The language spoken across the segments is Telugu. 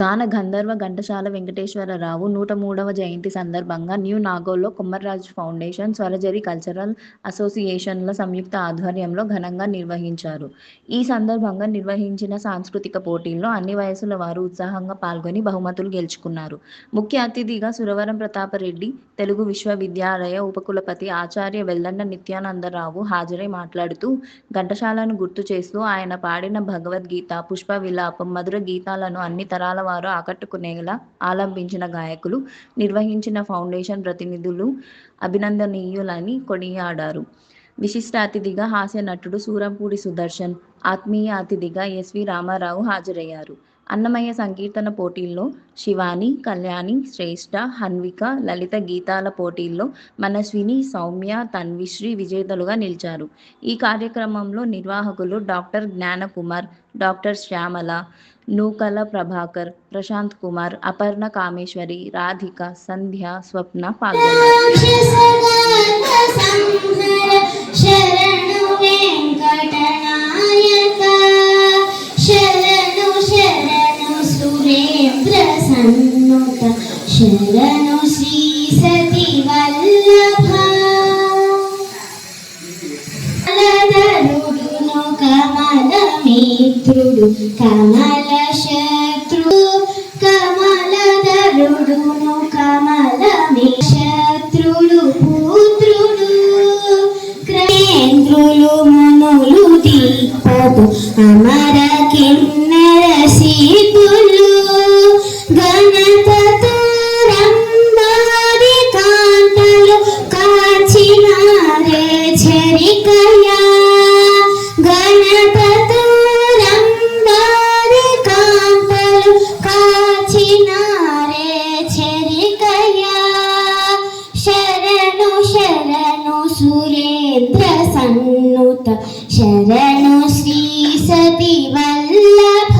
గాన గంధర్వ ఘంటసాల వెంకటేశ్వరరావు నూట మూడవ జయంతి సందర్భంగా న్యూ నాగోల్లో కొమర్రాజు ఫౌండేషన్, స్వరజరి కల్చరల్ అసోసియేషన్ల సంయుక్త ఆధ్వర్యంలో ఘనంగా నిర్వహించారు. ఈ సందర్భంగా నిర్వహించిన సాంస్కృతిక పోటీల్లో అన్ని వయసుల వారు ఉత్సాహంగా పాల్గొని బహుమతులు గెలుచుకున్నారు. ముఖ్య అతిథిగా సురవరం ప్రతాపరెడ్డి తెలుగు విశ్వవిద్యాలయ ఉపకులపతి ఆచార్య వెల్లండ నిత్యానందరావు హాజరై మాట్లాడుతూ ఘంటసాలను గుర్తు చేస్తూ ఆయన పాడిన భగవద్గీత, పుష్ప విలాపం మధుర గీతాలను అన్ని తరాల వారు ఆకట్టుకునేలా ఆలంబించిన గాయకులు, నిర్వహించిన ఫౌండేషన్ ప్రతినిధులు అభినందనీయులని కొనియాడారు. విశిష్ట అతిథిగా హాస్య నటుడు సూరంపూడి సుదర్శన్, ఆత్మీయ అతిథిగా ఎస్వి రామారావు హాజరయ్యారు. అన్నమయ్య సంకీర్తన పోటీల్లో శివాని, కళ్యాణి శ్రేష్ఠ, హన్విక, లలిత గీతాల పోటీల్లో మనస్విని, సౌమ్య, తన్విశ్రీ విజేతలుగా నిలిచారు. ఈ కార్యక్రమంలో నిర్వాహకులు డాక్టర్ జ్ఞానకుమార్, డాక్టర్ శ్యామల, నూకల ప్రభాకర్, ప్రశాంత్ కుమార్, అపర్ణ కామేశ్వరి, రాధిక, సంధ్య, స్వప్న పాల్గొన్నారు. సురేంద్ర శరణు శ్రీ సతి వల్లభ కమలధరుడును కమల మిత్రుడు కమల శత్రు కమలదరుడును కమల శత్రుడు పుత్రుడు క్రేంద్రులు మునులు దీపదు అమర శరణు సురేంద్ర సన్నుత శరణు శ్రీ సతి వల్లభ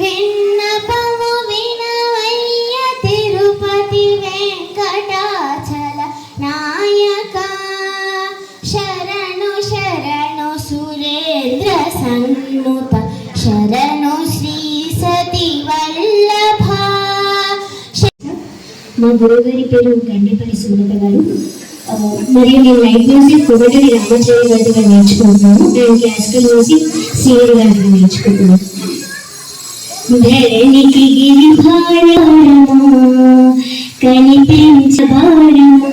విన్నపము వినవయ్య తిరుపతి వెంకటాచల నాయక. శరణు శరణు సురేంద్ర సన్ను మా గురువుగారి పేరు గండిపల్లి సుమత గారు. మరియు నేను లైట్ మ్యూజిక్ కొగటరి రామాచార్య గారి దగ్గర నేర్చుకుంటున్నాను. నేను క్లాసికల్ మ్యూజిక్ సీనియర్ గారి దగ్గర నేర్చుకుంటున్నాను. ధరణికి గిరి భారమా కనిపించబారమా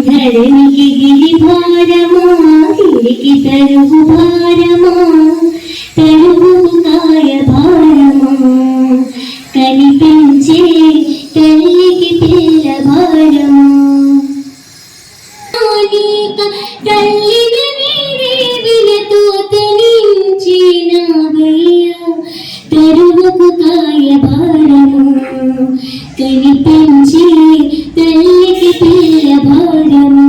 ధరణికి గిరి భారము గిరికి తరుగు భారము. తల్లిని పెంచి తల్లికి పిల్ల భారము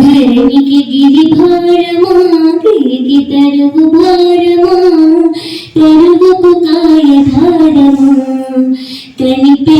ధరణికి గిరి భారము గిరికి తరుగు భారము తరుగుకు కాయ భారము కనిపి